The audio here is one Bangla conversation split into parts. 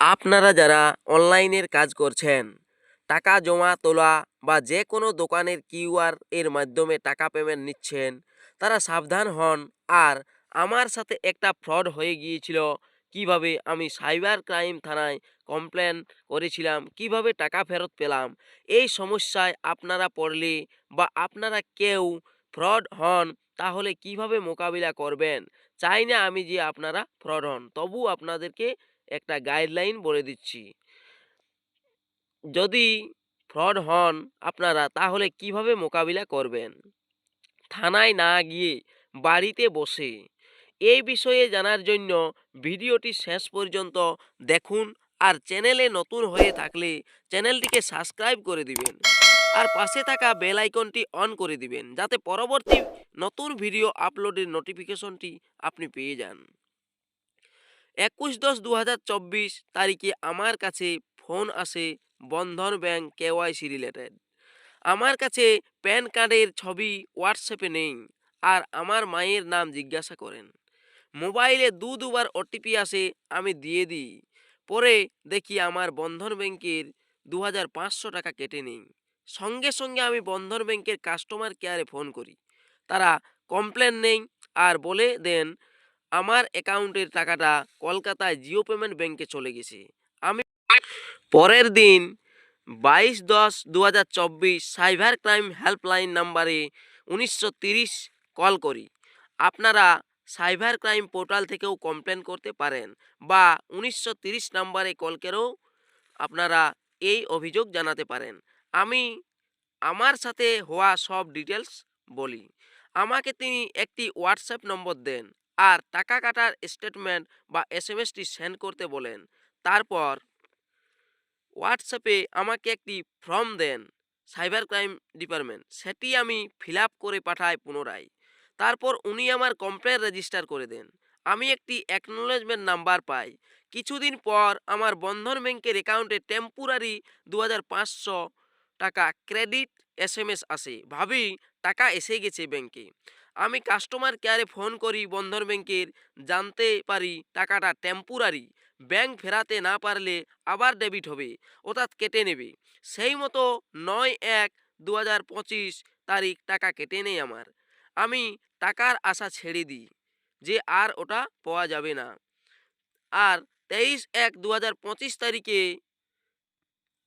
আপনারা যারা অনলাইনের কাজ করছেন, টাকা জমা, তোলা বা যে কোনো দোকানের কিউআর এর মাধ্যমে টাকা পেমেন্ট নিচ্ছেন, তারা সাবধান হন। আর আমার সাথে একটা ফ্রড হয়ে গিয়েছিল, কীভাবে আমি সাইবার ক্রাইম থানায় কমপ্লেন করেছিলাম, কীভাবে টাকা ফেরত পেলাম, এই সমস্যায় আপনারা পড়লে বা আপনারা কেউ ফ্রড হন, তাহলে কীভাবে মোকাবিলা করবেন? চাই না আমি যে আপনারা ফ্রড হন, তবু আপনাদেরকে একটা গাইডলাইন বলে দিচ্ছি। যদি ফ্রড হন আপনারা তাহলে কীভাবে মোকাবিলা করবেন? থানায় না গিয়ে বাড়িতে বসে। এই বিষয়ে জানার জন্য ভিডিওটি শেষ পর্যন্ত দেখুন আর চ্যানেলে নতুন হয়ে থাকলে চ্যানেলটিকে সাবস্ক্রাইব করে দিবেন। আর পাশে থাকা বেল আইকনটি অন করে দিবেন, যাতে পরবর্তী নতুন ভিডিও আপলোডের নোটিফিকেশনটি আপনি পেয়ে যান। একুশ দশ দু তারিখে আমার কাছে ফোন আসে বন্ধন ব্যাংক কেওয়াইসি রিলেটেড। আমার কাছে প্যান কার্ডের ছবি হোয়াটসঅ্যাপে নেই আর আমার মায়ের নাম জিজ্ঞাসা করেন। মোবাইলে দু দুবার ওটিপি আসে, আমি দিয়ে দিই। পরে দেখি আমার বন্ধন ব্যাংকের দু হাজার পাঁচশো টাকা কেটে নেই। সঙ্গে সঙ্গে আমি বন্ধন ব্যাংকের কাস্টমার কেয়ারে ফোন করি। তারা কমপ্লেন নেই আর বলে দেন আমার অ্যাকাউন্টের টাকাটা কলকাতায় জিও পেমেন্ট ব্যাংকে চলে গেছে। আমি পরের দিন বাইশ দশ দু হাজার চব্বিশ সাইবার ক্রাইম হেল্পলাইন নাম্বারে উনিশশো তিরিশ কল করি। আপনারা সাইবার ক্রাইম পোর্টাল থেকেও কমপ্লেন করতে পারেন বা উনিশশো তিরিশ নাম্বারে কল করেও আপনারা এই অভিযোগ জানাতে পারেন। আমি আমার সাথে হওয়া সব ডিটেলস বলি। আমাকে তিনি একটি হোয়াটসঅ্যাপ নম্বর দেন। আর টাকা কাটার স্টেটমেন্ট বা এস এম এসটি সেন্ড করতে বলেন। তারপর হোয়াটসঅ্যাপে আমাকে একটি ফর্ম দেন সাইবার ক্রাইম ডিপার্টমেন্ট সেটি আমি ফিল করে পাঠাই পুনরায়। তারপর উনি আমার কমপ্লেন রেজিস্টার করে দেন। আমি একটি অ্যাকনোলেজমেন্ট নাম্বার পাই। কিছুদিন পর আমার বন্ধন ব্যাংকের অ্যাকাউন্টে টেম্পোরারি দু হাজার পাঁচশো টাকা ক্রেডিট এস এম এস আসে। ভাবি টাকা এসে গেছে ব্যাংকে আমি কাস্টমার কেয়ারে ফোন করি বন্ধন ব্যাংকের জানতে পারি টাকাটা টেম্পোরারি ব্যাংক ফেরাতে না পারলে আবার ডেবিট হবে অর্থাৎ কেটে নেবে। সেই মতো নয় এক দু তারিখ টাকা কেটে নেই আমার। আমি টাকার আশা ছেড়ে দিই, যে আর ওটা পাওয়া যাবে না। আর তেইশ এক দু তারিখে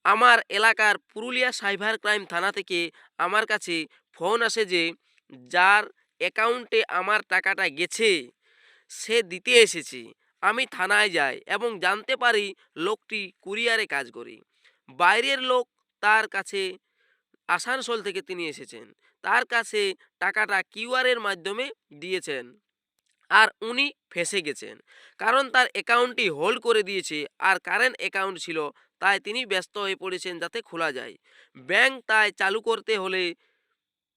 আমার এলাকার পুরুলিয়া সাইবার ক্রাইম থানা থেকে আমার কাছে ফোন আসে যে, যার অ্যাকাউন্টে আমার টাকাটা গেছে, সে দিতে এসেছে। আমি থানায় যাই এবং জানতে পারি লোকটি কুরিয়ারে কাজ করে। বাইরের লোক তার কাছে আসানসোল থেকে তিনি এসেছেন। তার কাছে টাকাটা কিউআরের মাধ্যমে দিয়েছেন আর উনি ফেসে গেছেন। কারণ তার অ্যাকাউন্টটি হোল্ড করে দিয়েছে আর কারেন্ট অ্যাকাউন্ট ছিল, তাই তিনি ব্যস্ত হয়ে পড়েছেন যাতে খোলা যায়। ব্যাংক তাই চালু করতে হলে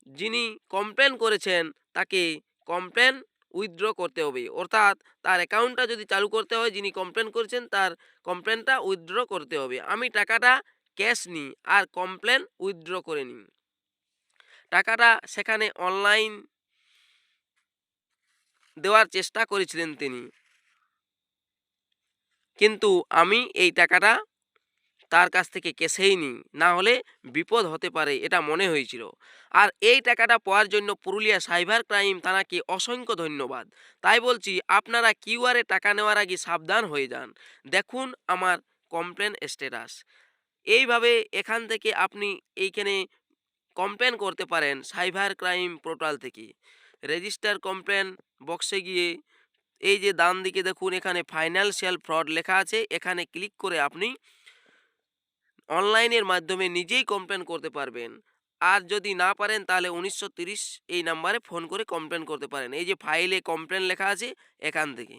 যিনি কমপ্লেন করেছেন, তাকে কমপ্লেন উইথড্র করতে হবে। অর্থাৎ তার অ্যাকাউন্টটা যদি চালু করতে হয়, যিনি কমপ্লেন করেছেন, তার কমপ্লেনটা উইথড্র করতে হবে। আমি টাকাটা ক্যাশ নিই আর কমপ্লেন উইথড্র করে নিই। টাকাটা সেখানে অনলাইন দেওয়ার চেষ্টা করেছিলেন তিনি। কিন্তু আমি এই টাকাটা তার কাছ থেকে কেসেই নিই না হলে বিপদ হতে পারে, এটা মনে হয়েছিল। আর এই টাকাটা পাওয়ার জন্য পুরুলিয়া সাইবার ক্রাইম থানাকে অসংখ্য ধন্যবাদ। তাই বলছি, আপনারা কিউআরে টাকা নেওয়ার আগে সাবধান হয়ে যান। দেখুন আমার কমপ্লেন স্ট্যাটাস। এইভাবে এখান থেকে আপনি এইখানে কমপ্লেন করতে পারেন সাইবার ক্রাইম পোর্টাল থেকে। রেজিস্টার কমপ্লেন বক্সে গিয়ে এই যে ডান দিকে দেখুন, এখানে ফাইন্যান্সিয়াল ফ্রড লেখা আছে। এখানে ক্লিক করে আপনি অনলাইনের মাধ্যমে নিজেই কমপ্লেন করতে পারবেন। আর যদি না পারেন, তাহলে উনিশশো এই নাম্বারে ফোন করে কমপ্লেন করতে পারেন। এই যে ফাইলে কমপ্লেন লেখা আছে, এখান থেকে।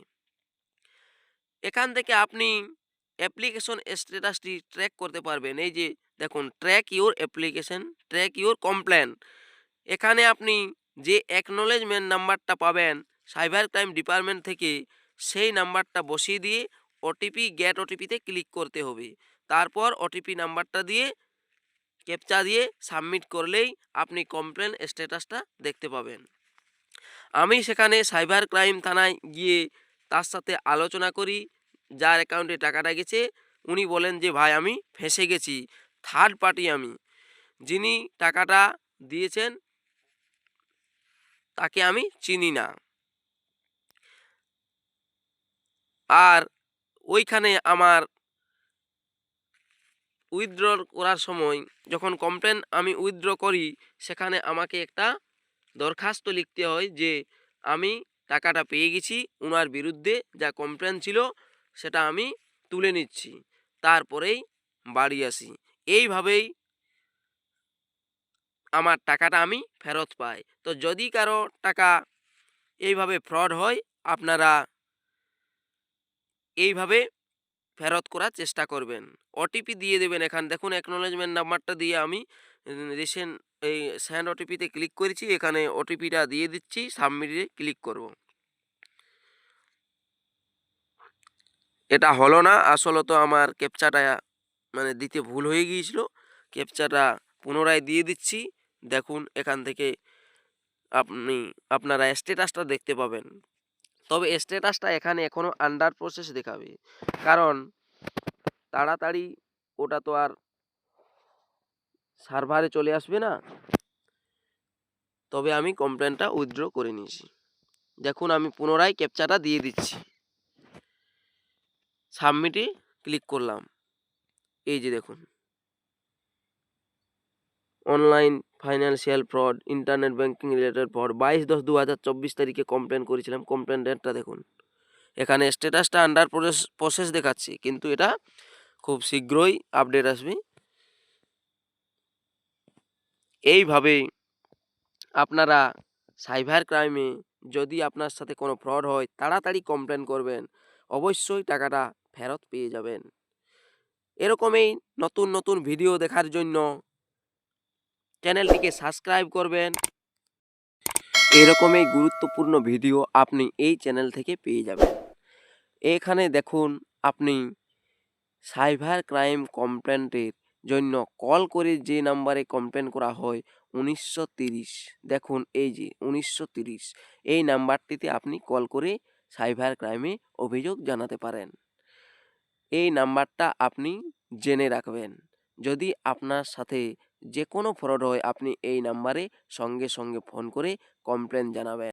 এখান থেকে আপনি অ্যাপ্লিকেশন স্ট্যাটাসটি ট্র্যাক করতে পারবেন। এই যে দেখুন track your application track your complain এখানে আপনি যে অ্যাকনোলেজমেন্ট নাম্বারটা পাবেন সাইবার ক্রাইম ডিপার্টমেন্ট থেকে, সেই নাম্বারটা বসিয়ে দিয়ে ওটিপি গ্যাট ওটিপিতে ক্লিক করতে হবে। তারপর ওটিপি নাম্বারটা দিয়ে ক্যাপচা দিয়ে সাবমিট করলেই আপনি কমপ্লেন স্ট্যাটাসটা দেখতে পাবেন। আমি সেখানে সাইবার ক্রাইম থানায় গিয়ে তার সাথে আলোচনা করি, যার অ্যাকাউন্টে টাকাটা গেছে। উনি বলেন যে, ভাই, আমি ফেঁসে গেছি থার্ড পার্টি আমি। যিনি টাকাটা দিয়েছেন, তাকে আমি চিনি না। আর ওইখানে আমার উইথড্র করার সময় যখন কমপ্লেন আমি উইথড্র করি, সেখানে আমাকে একটা দরখাস্ত লিখতে হয় যে, আমি টাকাটা পেয়ে গেছি ওনার বিরুদ্ধে যা কমপ্লেন ছিল, সেটা আমি তুলে নিচ্ছি, তারপরেই বাড়ি আসি। এইভাবেই আমার টাকাটা আমি ফেরত পাই। তো যদি কারও টাকা এইভাবে ফ্রড হয়, আপনারা এইভাবে ফেরত করার চেষ্টা করবেন। ওটিপি দিয়ে দেবেন এখান, দেখুন অ্যাকনোলেজমেন্ট নাম্বারটা দিয়ে আমি রিসেন্ট এই স্যান্ড ওটিপিতে ক্লিক করেছি, এখানে ওটিপিটা দিয়ে দিচ্ছি সাবমিটে ক্লিক করব। এটা হলো না, আসলে তো আমার ক্যাপচাটা মানে দিতে ভুল হয়ে গিয়েছিল ক্যাপচাটা পুনরায় দিয়ে দিচ্ছি, দেখুন এখান থেকে আপনি, আপনারা স্ট্যাটাসটা দেখতে পাবেন। তবে স্ট্যাটাসটা এখানে এখনও আন্ডার প্রসেস দেখাবে। কারণ তাড়াতাড়ি ওটা তো আর সার্ভারে চলে আসবে না। তবে আমি কমপ্লেনটা উইথড্র করে নিয়েছি। দেখুন, আমি পুনরায় ক্যাপচাটা দিয়ে দিচ্ছি। সাবমিটে ক্লিক করলাম। এই যে দেখুন। Online financial fraud internet banking related fraud বাইশ দশ দু হাজার চব্বিশ তারিখে কমপ্লেন করেছিলাম। কমপ্লেন ডেটটা দেখুন। এখানে স্ট্যাটাসটা আন্ডার প্রসেস প্রসেস দেখাচ্ছি, কিন্তু এটা খুব শীঘ্রই আপডেট আসবে। এইভাবেই আপনারা সাইবার ক্রাইমে যদি আপনার সাথে কোনো ফ্রড হয়, তাড়াতাড়ি কমপ্লেন করবেন। অবশ্যই টাকাটা ফেরত পেয়ে যাবেন। এরকমই নতুন নতুন ভিডিও দেখার জন্য চ্যানেলটিকে সাবস্ক্রাইব করবেন। এরকমই গুরুত্বপূর্ণ ভিডিও আপনি এই চ্যানেল থেকে পেয়ে যাবেন। এখানে দেখুন, আপনি সাইবার ক্রাইম কমপ্লেন্টের জন্য কল করে যে নাম্বারে কমপ্লেন করা হয়, উনিশশো দেখুন, এই যে উনিশশো এই নাম্বারটিতে আপনি কল করে সাইবার ক্রাইমে অভিযোগ জানাতে পারেন। এই নাম্বারটা আপনি জেনে রাখবেন। যদি আপনার সাথে যে কোনো ফ্রড হয় আপনি এই নাম্বারে সঙ্গে সঙ্গে ফোন করে কমপ্লেন জানাবেন।